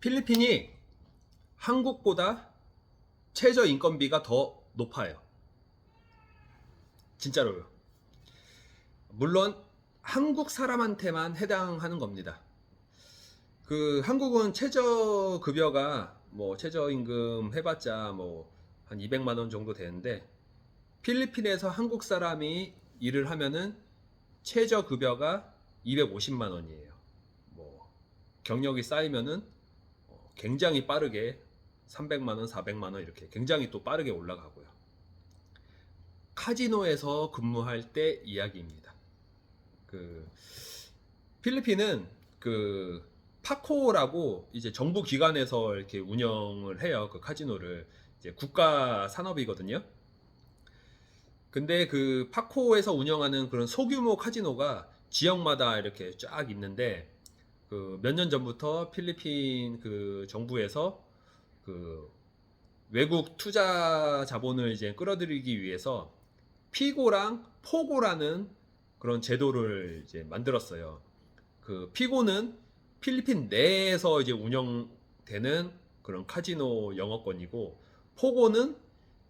필리핀이 한국보다 최저 인건비가 더 높아요. 진짜로요. 물론 한국 사람한테만 해당하는 겁니다. 그 한국은 최저 급여가 뭐 최저 임금 해봤자 뭐 한 200만 원 정도 되는데 필리핀에서 한국 사람이 일을 하면은 최저 급여가 250만 원이에요. 뭐 경력이 쌓이면은 어, 굉장히 빠르게 300만 원, 400만 원 이렇게 굉장히 또 빠르게 올라가고요. 카지노에서 근무할 때 이야기입니다. 그 필리핀은 그 파코라고 이제 정부 기관에서 이렇게 운영을 해요. 그 카지노를 이제 국가 산업이거든요. 근데 그 파코에서 운영하는 그런 소규모 카지노가 지역마다 이렇게 쫙 있는데 그 몇 년 전부터 필리핀 그 정부에서 그 외국 투자 자본을 이제 끌어들이기 위해서 피고랑 포고라는 그런 제도를 이제 만들었어요. 그 피고는 필리핀 내에서 이제 운영되는 그런 카지노 영어권이고 포고는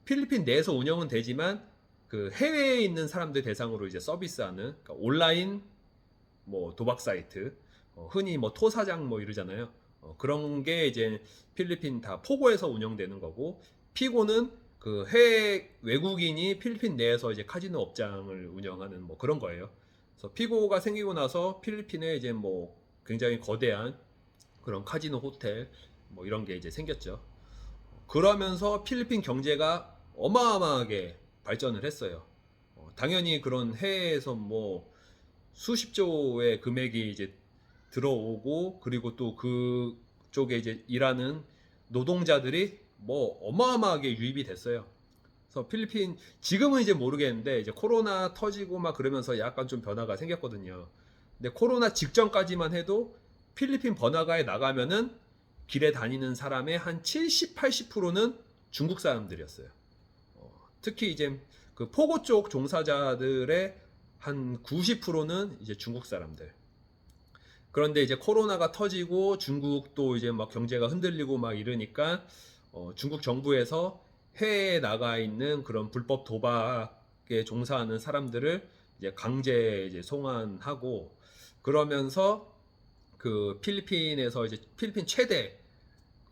필리핀 내에서 운영은 되지만 그 해외에 있는 사람들 대상으로 이제 서비스하는 그러니까 온라인 뭐 도박 사이트 어, 흔히 뭐 토사장 뭐 이러잖아요. 어, 그런 게 이제 필리핀 다 포고에서 운영되는 거고 피고는 그 해외 외국인이 필리핀 내에서 이제 카지노 업장을 운영하는 뭐 그런 거예요. 그래서 피고가 생기고 나서 필리핀에 이제 뭐 굉장히 거대한 그런 카지노 호텔 뭐 이런 게 이제 생겼죠. 그러면서 필리핀 경제가 어마어마하게 발전을 했어요. 어, 당연히 그런 해외에서 뭐 수십조의 금액이 이제 들어오고 그리고 또 그쪽에 이제 일하는 노동자들이 뭐 어마어마하게 유입이 됐어요. 그래서 필리핀 지금은 이제 모르겠는데 이제 코로나 터지고 막 그러면서 약간 좀 변화가 생겼거든요. 근데 코로나 직전까지만 해도 필리핀 번화가에 나가면은 길에 다니는 사람의 한 70, 80%는 중국 사람들이었어요. 어, 특히 이제 그 포고 쪽 종사자들의 한 90%는 이제 중국 사람들. 그런데 이제 코로나가 터지고 중국도 이제 막 경제가 흔들리고 막 이러니까 어, 중국 정부에서 해외에 나가 있는 그런 불법 도박에 종사하는 사람들을 이제 강제 이제 송환하고 그러면서 그 필리핀에서 이제 필리핀 최대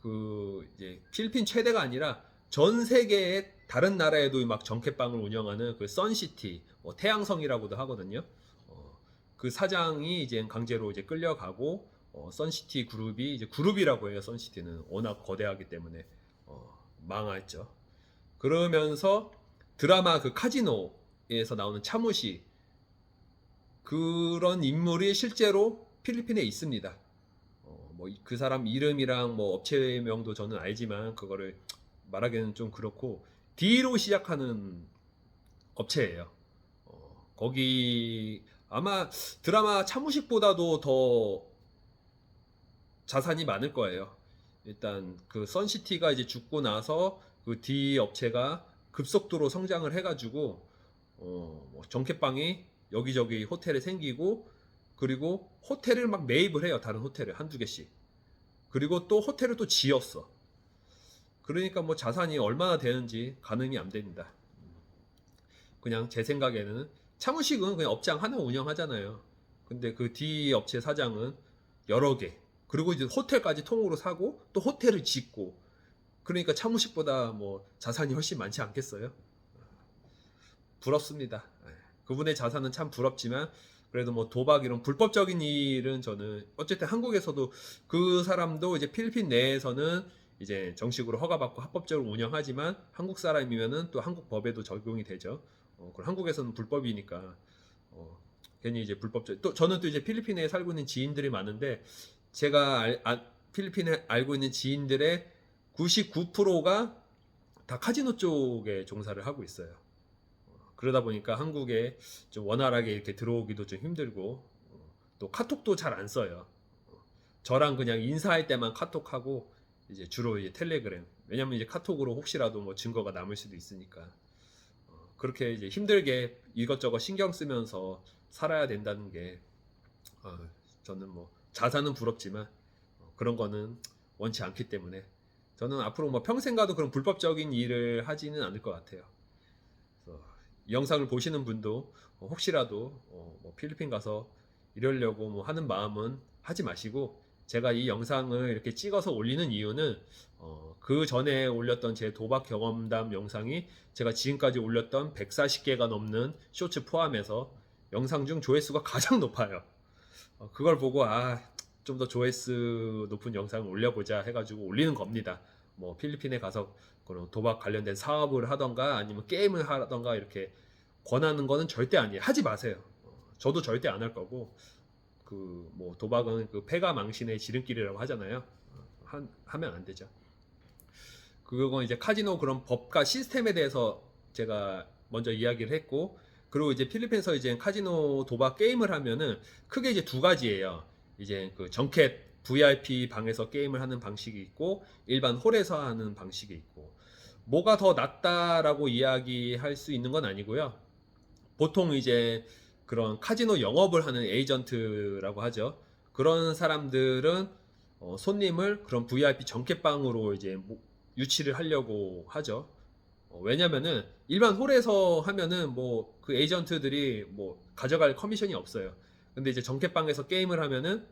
그 이제 필리핀 최대가 아니라 전 세계의 다른 나라에도 막 정켓방을 운영하는 그 선시티 뭐 태양성이라고도 하거든요. 어, 그 사장이 이제 강제로 이제 끌려가고 어, 선시티 그룹이 이제 그룹이라고 해요. 선시티는 워낙 거대하기 때문에 어, 망했죠. 그러면서 드라마 그 카지노에서 나오는 차무시 그런 인물이 실제로 필리핀에 있습니다. 어, 뭐그 사람 이름이랑 뭐 업체명도 저는 알지만 그거를 말하기는 좀 그렇고 D로 시작하는 업체예요. 어, 거기 아마 드라마 차무식보다도 더 자산이 많을 거예요. 일단 그 선시티가 이제 죽고 나서 그 D 업체가 급속도로 성장을 해가지고 어, 뭐 정켓방이 여기저기 호텔에 생기고 그리고 호텔을 막 매입을 해요. 다른 호텔을 한두 개씩. 그리고 또 호텔을 또 지었어. 그러니까 뭐 자산이 얼마나 되는지 가늠이 안 됩니다. 그냥 제 생각에는 차무식은 그냥 업장 하나 운영하잖아요. 근데 그 D 업체 사장은 여러 개. 그리고 이제 호텔까지 통으로 사고 또 호텔을 짓고 그러니까 차무식보다 뭐 자산이 훨씬 많지 않겠어요? 부럽습니다. 예. 그분의 자산은 참 부럽지만 그래도 뭐 도박 이런 불법적인 일은 저는 어쨌든 한국에서도 그 사람도 이제 필리핀 내에서는 이제 정식으로 허가받고 합법적으로 운영하지만 한국 사람이면은 또 한국 법에도 적용이 되죠. 어, 그럼 한국에서는 불법이니까 어, 괜히 이제 불법적. 또 저는 또 이제 필리핀에 살고 있는 지인들이 많은데 제가 알, 아, 필리핀에 알고 있는 지인들의 99%가 다 카지노 쪽에 종사를 하고 있어요. 어, 그러다 보니까 한국에 좀 원활하게 이렇게 들어오기도 좀 힘들고 어, 또 카톡도 잘 안 써요. 어, 저랑 그냥 인사할 때만 카톡하고 이제 주로 이제 텔레그램. 왜냐면 이제 카톡으로 혹시라도 뭐 증거가 남을 수도 있으니까. 어, 그렇게 이제 힘들게 이것저것 신경 쓰면서 살아야 된다는 게 어, 저는 뭐 자산은 부럽지만 어, 그런 거는 원치 않기 때문에 저는 앞으로 뭐 평생 가도 그런 불법적인 일을 하지는 않을 것 같아요. 영상을 보시는 분도 어, 혹시라도 어, 뭐 필리핀 가서 이러려고 뭐 하는 마음은 하지 마시고 제가 이 영상을 이렇게 찍어서 올리는 이유는 어, 그 전에 올렸던 제 도박 경험담 영상이 제가 지금까지 올렸던 140개가 넘는 쇼츠 포함해서 영상 중 조회수가 가장 높아요. 어, 그걸 보고 아 좀 더 조회수 높은 영상을 올려보자 해가지고 올리는 겁니다. 뭐 필리핀에 가서 그런 도박 관련된 사업을 하던가 아니면 게임을 하던가 이렇게 권하는 거는 절대 아니에요. 하지 마세요. 어, 저도 절대 안 할 거고 그 뭐 도박은 그 패가 망신의 지름길이라고 하잖아요. 어, 한, 하면 안 되죠. 그건 이제 카지노 그런 법과 시스템에 대해서 제가 먼저 이야기를 했고 그리고 이제 필리핀에서 이제 카지노 도박 게임을 하면은 크게 이제 두 가지예요. 이제 그 정켓 VIP 방에서 게임을 하는 방식이 있고 일반 홀에서 하는 방식이 있고 뭐가 더 낫다라고 이야기할 수 있는 건 아니고요. 보통 이제 그런 카지노 영업을 하는 에이전트라고 하죠. 그런 사람들은 어, 손님을 그런 VIP 정켓방으로 이제 모- 유치를 하려고 하죠. 어, 왜냐면은 일반 홀에서 하면은 뭐 그 에이전트들이 뭐 가져갈 커미션이 없어요. 근데 이제 정켓방에서 게임을 하면은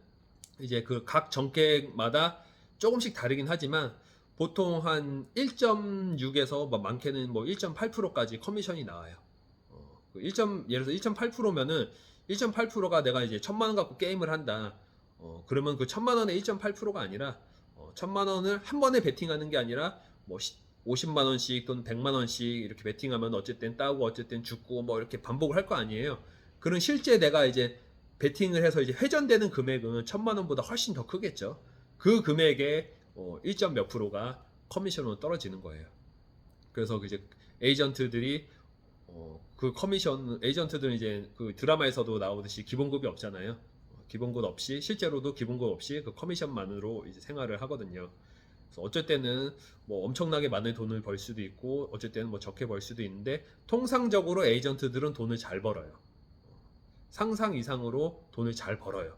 이제 그 각 정객마다 조금씩 다르긴 하지만 보통 한 1.6에서 뭐 많게는 뭐 1.8%까지 커미션이 나와요. 어, 그 1. 예를 들어서 1.8%면은 1.8%가 내가 이제 천만 원 갖고 게임을 한다. 어, 그러면 그 천만 원의 1.8%가 아니라 어, 천만 원을 한 번에 베팅하는 게 아니라 뭐 50만 원씩 또는 100만 원씩 이렇게 베팅하면 어쨌든 따고 어쨌든 죽고 뭐 이렇게 반복을 할 거 아니에요. 그런 실제 내가 이제 베팅을 해서 이제 회전되는 금액은 천만 원보다 훨씬 더 크겠죠. 그 금액의 어, 1. 몇 프로가 커미션으로 떨어지는 거예요. 그래서 그 이제 에이전트들이 어, 그 커미션 에이전트들은 이제 그 드라마에서도 나오듯이 기본급이 없잖아요. 어, 기본급 없이 실제로도 기본급 없이 그 커미션만으로 이제 생활을 하거든요. 그래서 어쩔 때는 뭐 엄청나게 많은 돈을 벌 수도 있고 어쩔 때는 뭐 적게 벌 수도 있는데 통상적으로 에이전트들은 돈을 잘 벌어요. 상상 이상으로 돈을 잘 벌어요.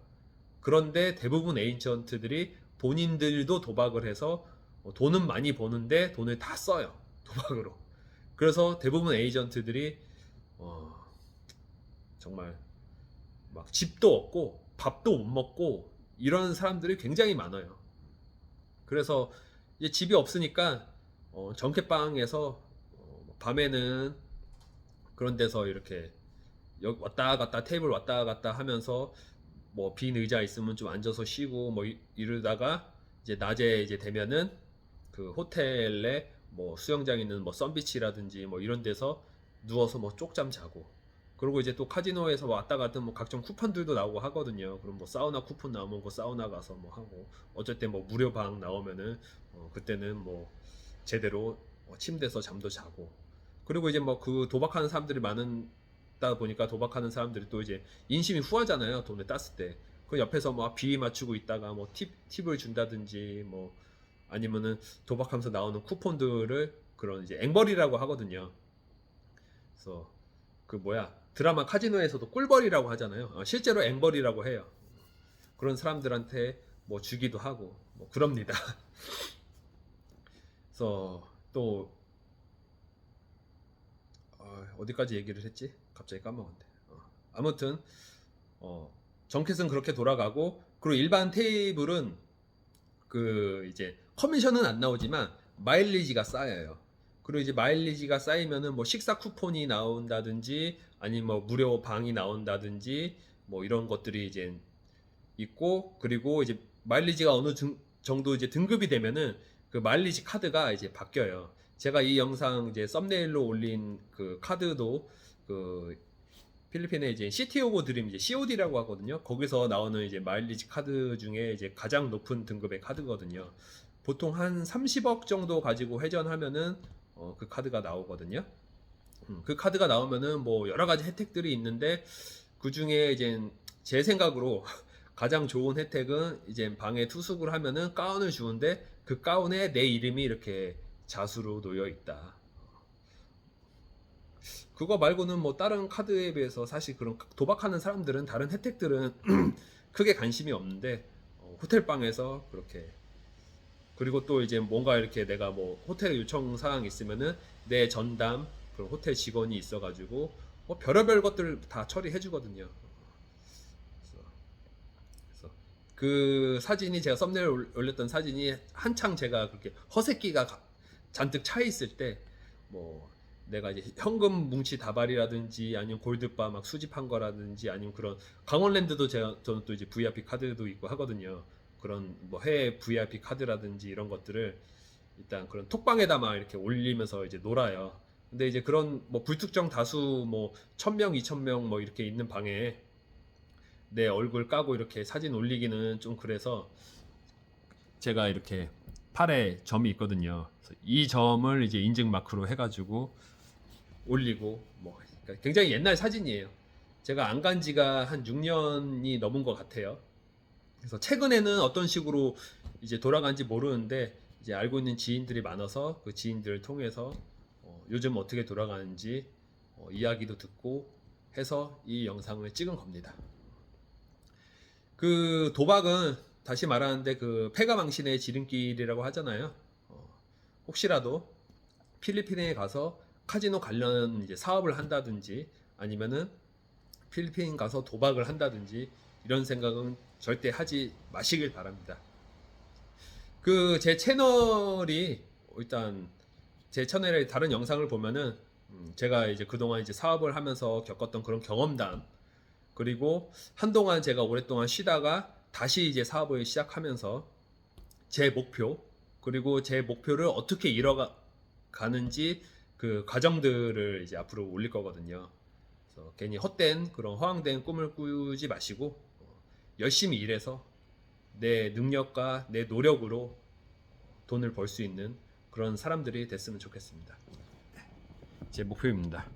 그런데 대부분 에이전트들이 본인들도 도박을 해서 어, 돈은 많이 버는데 돈을 다 써요. 도박으로. 그래서 대부분 에이전트들이 어, 정말 막 집도 없고 밥도 못 먹고 이런 사람들이 굉장히 많아요. 그래서 이제 집이 없으니까 어, 정켓방에서 어, 밤에는 그런 데서 이렇게 여- 왔다 갔다 테이블 왔다 갔다 하면서 뭐 빈 의자 있으면 좀 앉아서 쉬고 뭐 이- 이러다가 이제 낮에 이제 되면은 그 호텔에 뭐 수영장 있는 뭐 썬비치라든지 뭐 이런 데서 누워서 뭐 쪽잠 자고 그리고 이제 또 카지노에서 왔다 갔다 뭐 각종 쿠폰들도 나오고 하거든요. 그럼 뭐 사우나 쿠폰 나오면 그 사우나 가서 뭐 하고 때뭐 무료 방 나오면은 어 그때는 뭐 제대로 어 침대에서 잠도 자고 그리고 이제 뭐 그 도박하는 사람들이 많다 보니까 도박하는 사람들이 또 이제 인심이 후하잖아요. 돈을 땄을 때. 그 옆에서 뭐 비위 맞추고 있다가 뭐 팁, 팁을 준다든지 뭐 아니면은 도박하면서 나오는 쿠폰들을 그런 이제 앵벌이라고 하거든요. 그래서 그 뭐야 드라마 카지노에서도 꿀벌이라고 하잖아요. 어, 실제로 앵벌이라고 해요. 그런 사람들한테 뭐 주기도 하고 뭐 그럽니다. 그래서 또 어, 어디까지 얘기를 했지? 갑자기 까먹었네. 어, 아무튼 어, 정켓은 그렇게 돌아가고 그리고 일반 테이블은 그 이제 커미션은 안 나오지만 마일리지가 쌓여요. 그리고 이제 마일리지가 쌓이면은 뭐 식사 쿠폰이 나온다든지 아니면 뭐 무료 방이 나온다든지 뭐 이런 것들이 이제 있고 그리고 이제 마일리지가 어느 등- 정도 이제 등급이 되면은 그 마일리지 카드가 이제 바뀌어요. 제가 이 영상 이제 썸네일로 올린 그 카드도 그 필리핀에 이제 시티 오브 드림 이제 COD라고 하거든요. 거기서 나오는 이제 마일리지 카드 중에 이제 가장 높은 등급의 카드거든요. 보통 한 30억 정도 가지고 회전하면은 어, 그 카드가 나오거든요. 음, 그 카드가 나오면은 뭐 여러 가지 혜택들이 있는데 그 중에 이제 제 생각으로 가장 좋은 혜택은 이제 방에 투숙을 하면은 가운을 주는데 그 가운에 내 이름이 이렇게 자수로 놓여 있다. 그거 말고는 뭐 다른 카드에 비해서 사실 그런 도박하는 사람들은 다른 혜택들은 크게 관심이 없는데 어, 호텔 방에서 그렇게 그리고 또 이제 뭔가 이렇게 내가 뭐 호텔 요청 사항 있으면은 내 전담 그런 호텔 직원이 있어가지고 뭐 별의별 것들 다 처리해 주거든요. 그래서, 그 사진이 제가 썸네일 올- 올렸던 사진이 한창 제가 그렇게 허세끼가 가- 잔뜩 차 있을 때 뭐 내가 이제 현금 뭉치 다발이라든지 아니면 골드바 막 수집한 거라든지 아니면 그런 강원랜드도 제가 저는 또 이제 VIP 카드도 있고 하거든요. 그런 뭐 해외 VIP 카드라든지 이런 것들을 일단 그런 톡방에다 막 이렇게 올리면서 이제 놀아요. 근데 이제 그런 뭐 불특정 다수 뭐 1000명, 2000명 뭐 이렇게 있는 방에 내 얼굴 까고 이렇게 사진 올리기는 좀 그래서 제가 이렇게 팔에 점이 있거든요. 이 점을 이제 인증 마크로 해가지고 올리고 뭐 그러니까 굉장히 옛날 사진이에요. 제가 안 간 지가 한 6년이 넘은 것 같아요. 그래서 최근에는 어떤 식으로 이제 돌아간지 모르는데 이제 알고 있는 지인들이 많아서 그 지인들을 통해서 어, 요즘 어떻게 돌아가는지 어, 이야기도 듣고 해서 이 영상을 찍은 겁니다. 그 도박은 다시 말하는데 그 패가망신의 지름길이라고 하잖아요. 어, 혹시라도 필리핀에 가서 카지노 관련 이제 사업을 한다든지 아니면은 필리핀 가서 도박을 한다든지 이런 생각은 절대 하지 마시길 바랍니다. 그 제 채널이 일단 제 채널의 다른 영상을 보면은 음, 제가 이제 그동안 이제 사업을 하면서 겪었던 그런 경험담 그리고 한동안 제가 오랫동안 쉬다가 다시 이제 사업을 시작하면서 제 목표 그리고 제 목표를 어떻게 이뤄가는지 그 과정들을 이제 앞으로 올릴 거거든요. 그래서 괜히 헛된 그런 허황된 꿈을 꾸지 마시고 어, 열심히 일해서 내 능력과 내 노력으로 돈을 벌 수 있는 그런 사람들이 됐으면 좋겠습니다. 제 목표입니다.